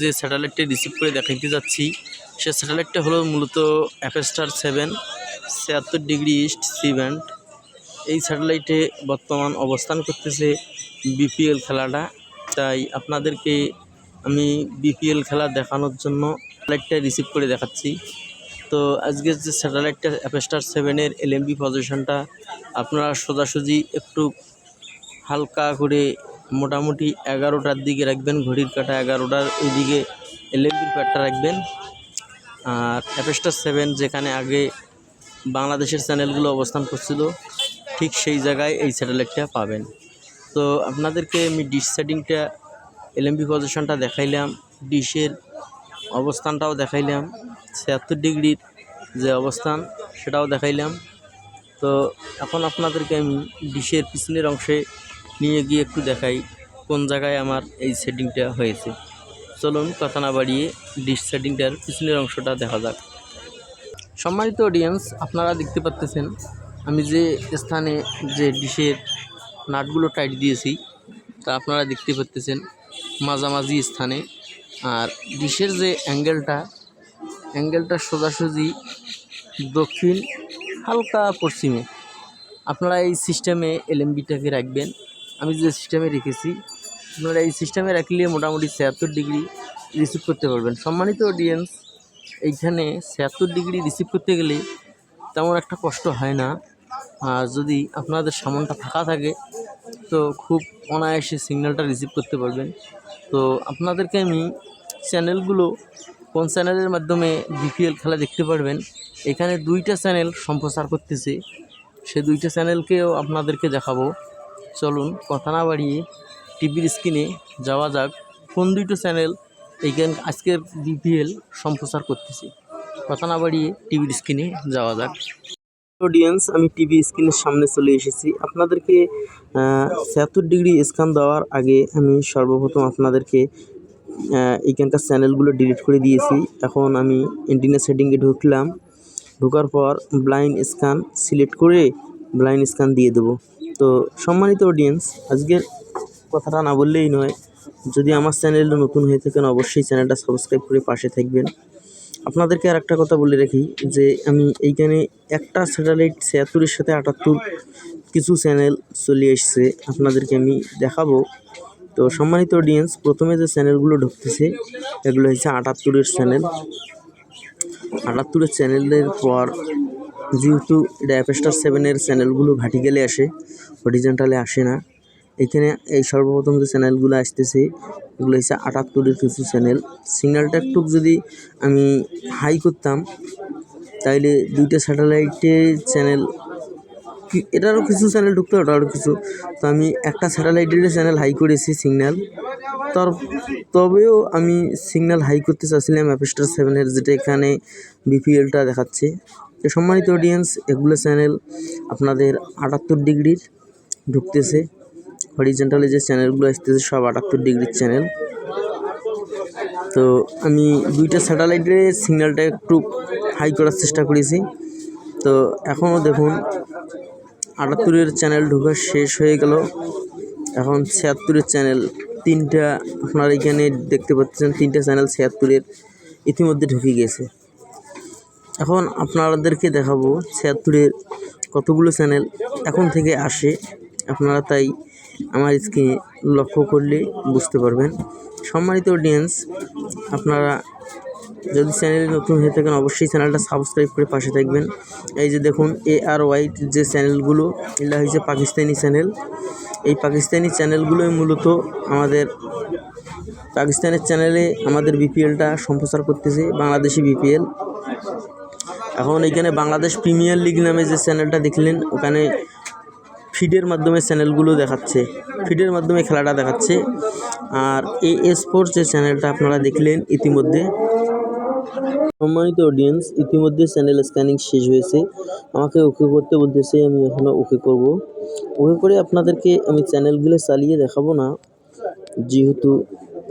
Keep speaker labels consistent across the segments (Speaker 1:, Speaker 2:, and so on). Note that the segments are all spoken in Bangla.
Speaker 1: যে স্যাটেলাইটটি রিসিভ করে দেখাইতে যাচ্ছি, সে স্যাটেলাইটটা হলো মূলত অ্যাপেস্টার সেভেন ছিয়াত্তর ডিগ্রি ইস্ট সি ব্যান্ড এই স্যাটেলাইটে বর্তমান অবস্থান করতেছে বিপিএল খেলাটা। তাই আপনাদেরকে আমি বিপিএল খেলা দেখানোর জন্য স্যাটেলাইটটা রিসিভ করে দেখাচ্ছি। তো আজকের যে স্যাটেলাইটটা অ্যাপেস্টার সেভেনের এলএমবি পজিশনটা আপনারা সোজাসুজি একটু হালকা করে মোটামুটি এগারোটার দিকে রাখবেন, ঘড়ির কাঁটা এগারোটার ওইদিকে এলএমবির প্যাডটা রাখবেন। আর অ্যাপেস্টার সেভেন যেখানে আগে বাংলাদেশের চ্যানেলগুলো অবস্থান করছিল, ঠিক সেই জায়গায় এই স্যাটেলাইটটা পাবেন। তো আপনাদেরকে আমি ডিশ সেটিংটা এলএমবি পজিশনটা দেখাইলাম ডিশের অবস্থানটাও দেখাইলাম, ছিয়াত্তর ডিগ্রির যে অবস্থান সেটাও দেখাইলাম। তো এখন আপনাদেরকে আমি ডিশের পিছনের অংশে নিয়ে গিয়ে একটু দেখাই কোন জায়গায় আমার এই সেটিংটা হয়েছে। চলুন, কথা না বাড়িয়ে ডিশ সেটিংটার পিছনের অংশটা দেখা যাক। সম্মানিত অডিয়েন্স আপনারা দেখতে পাচ্তেছেন, আমি যে স্থানে যে ডিশের নাটগুলো টাইট দিয়েছি, তা আপনারা দেখতে পাচ্তেছেন মাঝামাঝি স্থানে। আর ডিশের যে অ্যাঙ্গেলটা অ্যাঙ্গেলটা সোজাসুজি দক্ষিণ, হালকা পশ্চিমে। আপনারা এই সিস্টেমে এলএমবিটাকে রাখবেন। আমি যে সিস্টেমে রেখেছি, আপনারা এই সিস্টেমে রাখলে মোটামুটি ছিয়াত্তর ডিগ্রি রিসিভ করতে পারবেন। সম্মানিত অডিয়েন্স এইখানে ছিয়াত্তর ডিগ্রি রিসিভ করতে গেলে তেমন একটা কষ্ট হয় না। আর যদি আপনাদের সামনটা ফাঁকা থাকে, তো খুব অনায়াসে সিগন্যালটা রিসিভ করতে পারবেন। তো আপনাদেরকে আমি চ্যানেলগুলো কোন চ্যানেলের মাধ্যমে বিপিএল খেলা দেখতে পারবেন, এখানে দুইটা চ্যানেল সম্প্রচার করতেছে। সে দুইটা চ্যানেলকেও আপনাদেরকে দেখাবো। চলুন কথা না বাড়িয়ে টিভির স্ক্রিনে যাওয়া যাক। কোন দুইটো চ্যানেল এইখান আজকের বিপিএল সম্প্রচার করতেছে। কথা না বাড়িয়ে টিভির স্ক্রিনে যাওয়া যাক। অডিয়েন্স আমি টিভি স্ক্রিনের সামনে চলে এসেছি। আপনাদেরকে ছিয়াত্তর ডিগ্রি স্ক্যান দেওয়ার আগে আমি সর্বপ্রথম আপনাদেরকে আহ, এইখানকার চ্যানেলগুলো ডিলিট করে দিয়েছি। এখন আমি এন্টিনা সেটিংয়ে ঢুকলাম। ঢোকার পর ব্লাইন্ড স্ক্যান সিলেক্ট করে ব্লাইন্ড স্ক্যান দিয়ে দেবো। তো সম্মানিত অডিয়েন্স আজকের কথাটা না বললেই নয়, যদি আমার চ্যানেলটা নতুন হয়ে থাকেন, অবশ্যই চ্যানেলটা সাবস্ক্রাইব করে পাশে থাকবেন। আপনাদেরকে আর একটা কথা বলে রাখি, যে আমি এইখানে একটা স্যাটেলাইট ছিয়াত্তরের সাথে আটাত্তর কিছু চ্যানেল চলে এসছে, আপনাদেরকে আমি দেখাবো। তো সম্মানিত অডিয়েন্স প্রথমে যে চ্যানেলগুলো ঢুকতেছে, এগুলো হচ্ছে আটাত্তরের চ্যানেল আটাত্তরের চ্যানেলের পর যেহেতু এটা অ্যাপেস্টার সেভেনের চ্যানেলগুলো ভার্টিক্যালে আসে হরিজেন্টালে আসে না, এখানে এই সর্বপ্রথম যে চ্যানেলগুলো আসতেছে, এগুলো হচ্ছে আটাত্তরের কিছু চ্যানেল সিগন্যালটা একটু যদি আমি হাই করতাম, তাইলে দুইটা স্যাটেলাইটের চ্যানেল এটারও কিছু চ্যানেল ঢুকতো, ওটারও কিছু। তো আমি একটা স্যাটেলাইটের চ্যানেল হাই করেছি সিগন্যাল তার, তবেও আমি সিগন্যাল হাই করতে চাচ্ছিলাম অ্যাপেস্টার সেভেনের যেটা এখানে বিপিএলটা দেখাচ্ছে। তো সম্মানিত অডিয়েন্স এগুলো চ্যানেল আপনাদের আটাত্তর ডিগ্রির ঢুকতেছে। হরিজেন্টালে যে চ্যানেলগুলো আসতেছে, সব আটাত্তর ডিগ্রির চ্যানেল তো আমি দুইটা স্যাটেলাইটের সিগন্যালটা একটু হাই করার চেষ্টা করেছি। তো এখনও দেখুন আটাত্তরের চ্যানেল ঢোকা শেষ হয়ে গেল। এখন ছিয়াত্তরের চ্যানেল তিনটা আপনারা এখানে দেখতে পাচ্ছেন, তিনটা চ্যানেল ছিয়াত্তরের ইতিমধ্যে ঢুকে গেছে। এখন আপনাদেরকে দেখাবো ছিয়াত্তরের কতগুলো চ্যানেল এখন থেকে আসে। আপনারা তাই আমার স্ক্রিনে লক্ষ্য করলে বুঝতে পারবেন। সম্মানিত অডিয়েন্স আপনারা যদি চ্যানেলে নতুন হয়ে থাকেন, অবশ্যই চ্যানেলটা সাবস্ক্রাইব করে পাশে থাকবেন। এই যে দেখুন এ আর ওয়াই যে চ্যানেলগুলো এগুলো হয়েছে পাকিস্তানি চ্যানেল। এই পাকিস্তানি চ্যানেলগুলোই মূলত আমাদের পাকিস্তানের চ্যানেলে আমাদের বিপিএলটা সম্প্রচার করতেছে, বাংলাদেশি বিপিএল এখন এখানে বাংলাদেশ প্রিমিয়ার লিগ নামে যে চ্যানেলটা দেখলেন, ওখানে ফিডের মাধ্যমে চ্যানেলগুলো দেখাচ্ছে, ফিডের মাধ্যমে খেলাটা দেখাচ্ছে। আর এ স্পোর্টস যে চ্যানেলটা আপনারা দেখলেন ইতিমধ্যে, সম্মানিত অডিয়েন্স ইতিমধ্যে চ্যানেল স্ক্যানিং শেষ হয়েছে। আমাকে ওকে করতে বলতেছে, আমি এখনও ওকে করব। ওকে করে আপনাদেরকে আমি চ্যানেলগুলো চালিয়ে দেখাবো না, যেহেতু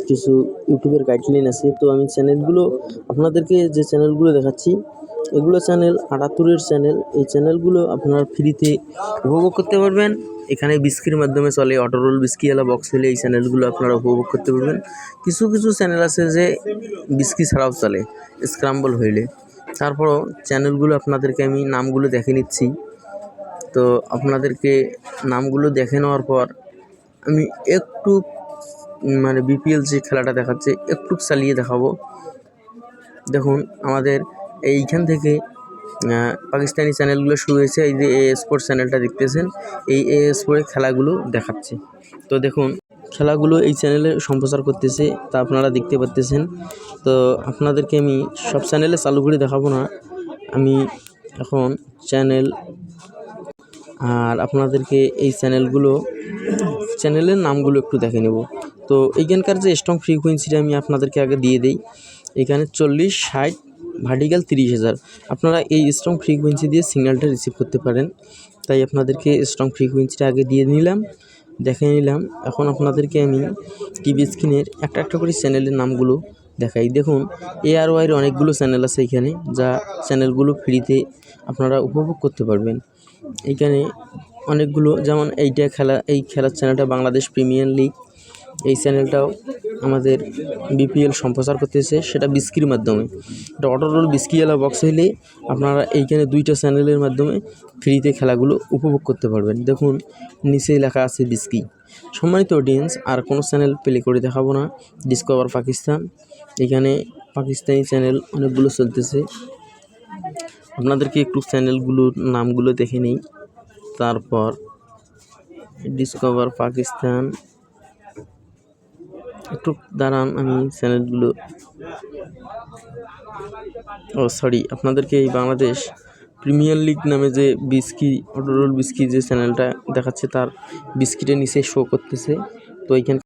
Speaker 1: কিছু ইউটিউবের গাইডলাইন আছে, তো আমি চ্যানেলগুলো, আপনাদেরকে যে চ্যানেলগুলো দেখাচ্ছি এগুলো চ্যানেল আটাত্তরের চ্যানেল এই চ্যানেলগুলো আপনারা ফ্রিতে উপভোগ করতে পারবেন। এখানে বিস্কির মাধ্যমে চলে অটোরোল বিস্কিওয়ালা বক্স হলে এই চ্যানেলগুলো আপনারা উপভোগ করতে পারবেন। কিছু কিছু চ্যানেল আছে যে বিস্কি ছাড়াও চলে স্ক্রাম্বল হইলে। তারপরও চ্যানেলগুলো আপনাদেরকে আমি নামগুলো দেখে নিচ্ছি। তো আপনাদেরকে নামগুলো দেখে নেওয়ার পর আমি একটু মানে বিপিএল যে খেলাটা দেখাচ্ছে, একটু চালিয়ে দেখাবো। দেখুন, আমাদের এইখান থেকে পাকিস্তানি চ্যানেলগুলো শুরু হয়েছে, এই যে এ স্পোর্টস চ্যানেলটা দেখতেছেন, এই এ স্পোর্টের খেলাগুলো দেখাচ্ছে। তো দেখুন, খেলাগুলো এই চ্যানেলে সম্প্রচার করতেছে, তা আপনারা দেখতে পাচ্তেছেন তো আপনাদেরকে আমি সব চ্যানেলে চালু করে দেখাবো না, আমি এখন চ্যানেল, আর আপনাদেরকে এই চ্যানেলগুলো, চ্যানেলের নামগুলো একটু দেখে নেব। তো এইখানকার যে স্ট্রং ফ্রিকোয়েন্সিটা আমি আপনাদেরকে আগে দিয়ে দিই, এখানে চল্লিশ, ষাট ভার্টিক্যাল তিরিশ হাজার আপনারা এই স্ট্রং ফ্রিকোয়েন্সি দিয়ে সিগন্যালটা রিসিভ করতে পারেন। তাই আপনাদেরকে স্ট্রং ফ্রিকোয়েন্সিটা আগে দিয়ে নিলাম, দেখে নিলাম। এখন আপনাদেরকে আমি টিভি স্ক্রিনের একটা একটা করে চ্যানেলের নামগুলো দেখাই। দেখুন এ আর ওয়াইয়ের অনেকগুলো চ্যানেল আছে এখানে, যা চ্যানেলগুলো ফ্রিতে আপনারা উপভোগ করতে পারবেন। এইখানে অনেকগুলো, যেমন এইটা খেলা, এই খেলার চ্যানেলটা বাংলাদেশ প্রিমিয়ার লিগ এই চ্যানেলটাও আমাদের বিপিএল সম্প্রচার করতেছে, সেটা বিস্কির মাধ্যমে। এটা অটোরোল বিস্কিওয়ালা বক্স হলে আপনারা এইখানে দুইটা চ্যানেলের মাধ্যমে ফ্রিতে খেলাগুলো উপভোগ করতে পারবেন। দেখুন নিচে লেখা আছে বিস্কি। সম্মানিত অডিয়েন্স আর কোনো চ্যানেল প্লে করে দেখাবো না। ডিসকভার পাকিস্তান এখানে পাকিস্তানি চ্যানেল অনেকগুলো চলতেছে। আপনাদেরকে একটু চ্যানেলগুলোর নামগুলো দেখে নিই। তারপর ডিসকভার পাকিস্তান একটু দাঁড়ান, আমি চ্যানেলগুলো ও সরি আপনাদেরকে এই বাংলাদেশ প্রিমিয়ার লিগ নামে যে বিস্কি, অটোরোল বিস্কি যে চ্যানেলটা দেখাচ্ছে, তার বিস্কিটের নিচে শো করতেছে। তো এইখানে